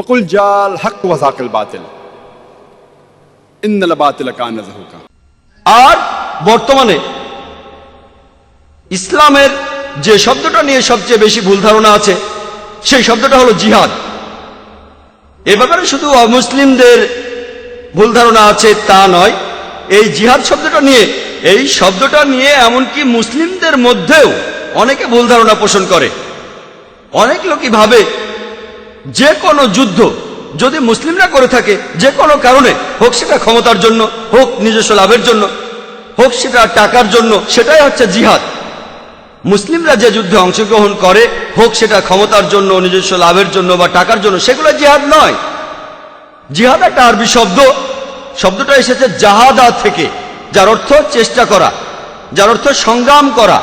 ওকুল জাল হক ওয়াজাকিল বাতিল ইন্নাল বাতিল কানা জাহুকা আর বর্তমানে ইসলামের যে শব্দটা নিয়ে সবচেয়ে বেশি ভুল ধারণা আছে, সেই শব্দটা হলো জিহাদ। এ ব্যাপারে শুধু অমুসলিমদের ভুল ধারণা আছে তা নয়, এই জিহাদ শব্দটা নিয়ে, এই শব্দটা নিয়ে এমনকি মুসলিমদের মধ্যেও অনেকে ভুল ধারণা পোষণ করে। অনেক লোকই ভাবে যে কোনো যুদ্ধ যদি মুসলিমরা করে থাকে, যে কোনো কারণে, হোক সেটা ক্ষমতার জন্য, হোক নিজস্ব লাভের জন্য, হোক সেটা টাকার জন্য, সেটাই হচ্ছে জিহাদ। মুসলিমরা যে যুদ্ধে অংশগ্রহণ করে, হোক সেটা ক্ষমতার জন্য, নিজস্ব লাভের জন্য বা টাকার জন্য, সেগুলো জিহাদ নয়। জিহাদ একটা আরবি শব্দ। শব্দটা এসেছে জাহাদা থেকে, যার অর্থ চেষ্টা করা, যার অর্থ সংগ্রাম করা।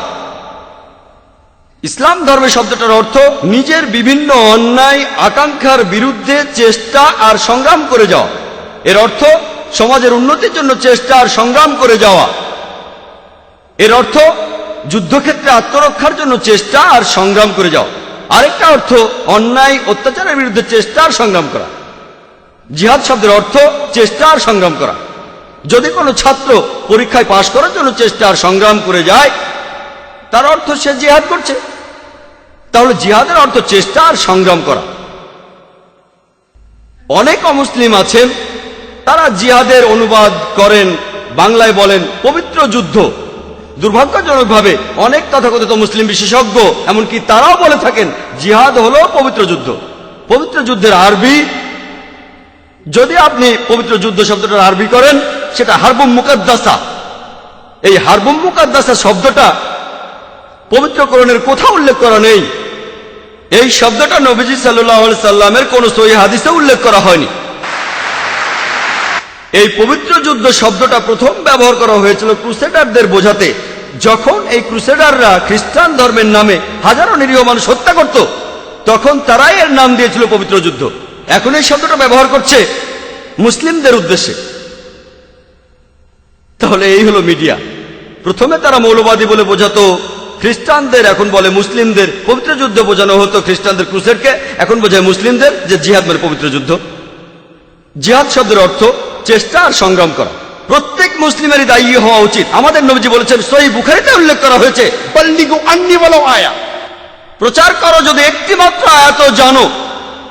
ইসলাম ধর্মের শব্দটার অর্থ নিজের বিভিন্ন অন্যায়, আকাঙ্ক্ষার বিরুদ্ধে চেষ্টা আর সংগ্রাম করে যাওয়া। এর অর্থ সমাজের উন্নতির জন্য চেষ্টা আর সংগ্রাম করে যাওয়া। এর অর্থ যুদ্ধক্ষেত্রে আত্মরক্ষার জন্য চেষ্টা আর সংগ্রাম করে যাওয়া। আরেকটা অর্থ অন্যায়, অত্যাচারের বিরুদ্ধে চেষ্টা আর সংগ্রাম করা। জিহাদ শব্দের অর্থ চেষ্টা আর সংগ্রাম করা। যদি কোনো ছাত্র পরীক্ষায় পাশ করার জন্য চেষ্টা আর সংগ্রাম করে যায়, তার অর্থ সে জিহাদ করছে। তাহলে জিহাদের অর্থ চেষ্টা আর সংগ্রাম করা। অনেক অমুসলিম আছেন তারা জিহাদের অনুবাদ করেন, বাংলায় বলেন, পবিত্র যুদ্ধ। দুর্ভাগ্যজনকভাবে অনেক তথাকথিত মুসলিম বিশেষজ্ঞ, এমনকি তারাও বলে থাকেন, জিহাদ হলো পবিত্র যুদ্ধ। পবিত্র যুদ্ধের আরবি, যদি আপনি পবিত্র যুদ্ধ শব্দটার আরবি করেন, সেটা হারবুম মুকাদ্দাসা। এই হারবুম মুকাদ্দাসা শব্দটা পবিত্রকরণের কোথাও উল্লেখ করা নেই। এই শব্দটা নবীজি সাল্লাহ সাল্লামের কোন সহি হাদিসে উল্লেখ করা হয়নি। এই পবিত্র যুদ্ধ শব্দটা প্রথম ব্যবহার করা হয়েছিল ক্রুসেডারদের বোঝাতে। যখন এই ক্রুসেডাররা খ্রিস্টান ধর্মের নামে হাজারো নিরীহ মানুষ হত্যা করত, তখন তারাই এর নাম দিয়েছিল পবিত্র যুদ্ধ। এখন এই শব্দটা ব্যবহার করছে মুসলিমদের উদ্দেশ্যে। তাহলে এই হলো মিডিয়া। প্রথমে তারা মৌলবাদী বলে বোঝাতো খ্রিস্টানদের এখন বলে মুসলিমদের পবিত্র যুদ্ধ বোঝানো হতো খ্রিস্টানদের ক্রুসেডকে। এখন বোঝায় মুসলিমদের যে জিহাদ মানে পবিত্র যুদ্ধ। জিহাদ শব্দের অর্থ চেষ্টা আর সংগ্রাম করা। প্রত্যেক মুসলিমেরই দায়ী হওয়া উচিত। আমাদের নবীজি বলেছেন সই বুখারিতে উল্লেখ করা হয়েছে আয়া। প্রচার করো যদি একটি মাত্র আয়াত জানো।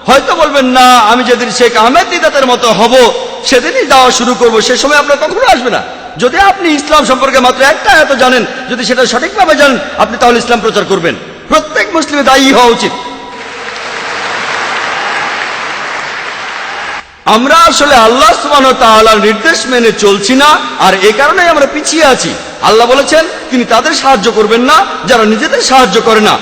হয়তো বলবেন, না, আমি যেদিন শেখ আহমেদ দিদাতের মতো হব, সেদিনই যাওয়া শুরু করব। সে সময় আপনার কখনো আসবে না। যদি আপনি ইসলাম সম্পর্কে মাত্র একটা আয়াত জানেন, যদি সেটা সঠিকভাবে জানেন, আপনি তাহলে ইসলাম প্রচার করবেন। প্রত্যেক মুসলিমের দায়ী হওয়া উচিত। আমরা আসলে আল্লাহ নির্দেশ মেনে চলছি না, আর এ কারণেই আমরা পিছিয়ে আছি। আল্লাহ বলেছেন, তিনি তাদের সাহায্য করবেন না, যারা নিজেদের সাহায্য করে না।